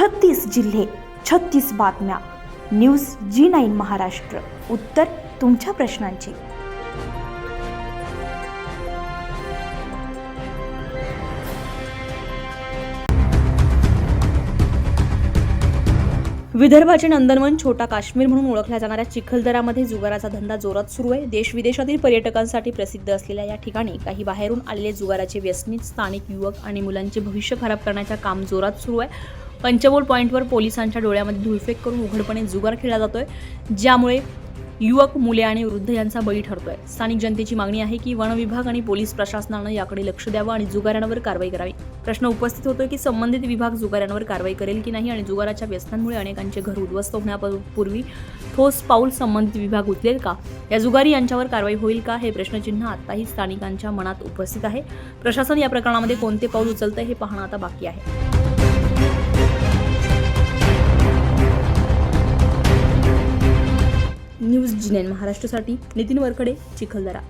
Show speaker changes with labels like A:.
A: छत्तीस जिल्हे छत्तीस बातम्या. News G nine Maharashtra. उत्तर तुमच्या प्रश्नांची. विदर्भाचे नंदनवन छोटा काश्मीर म्हणून ओळखल्या जाणाऱ्या चिखलदरामध्ये जुगाराचा धंदा जोरात सुरू आहे. देश विदेशातील पर्यटकांसाठी प्रसिद्ध असलेल्या या ठिकाणी काही बाहेरून आलेले जुगाराचे व्यसनीत स्थानिक युवक आणि मुलांचे भविष्य खराब करण्याचा काम जोरात सुरू आहे. पंचबोल पॉईंटवर पोलिसांच्या डोळ्यामध्ये धुळफेक करून उघडपणे जुगार खेळला जातोय ज्यामुळे युवक मुले आणि वृद्ध यांचा बळी ठरतोय. स्थानिक जनतेची मागणी आहे की वन विभाग आणि पोलीस प्रशासनानं याकडे लक्ष द्यावं आणि जुगाऱ्यांवर कारवाई करावी. प्रश्न उपस्थित होतोय की संबंधित विभाग जुगाऱ्यांवर कारवाई करेल की नाही आणि जुगाराच्या व्यसनांमुळे अनेकांचे घर उद्ध्वस्त होण्यापूर्वी ठोस पाऊल संबंधित विभाग उचलेल का? या जुगारी यांच्यावर कारवाई होईल का? हे प्रश्नचिन्ह आताही स्थानिकांच्या मनात उपस्थित आहे. प्रशासन या प्रकरणामध्ये कोणते पाऊल उचलतं हे पाहणं आता बाकी आहे. न्यूज जिनेन महाराष्ट्रासाठी नितीन वरकडे चिखलदरा.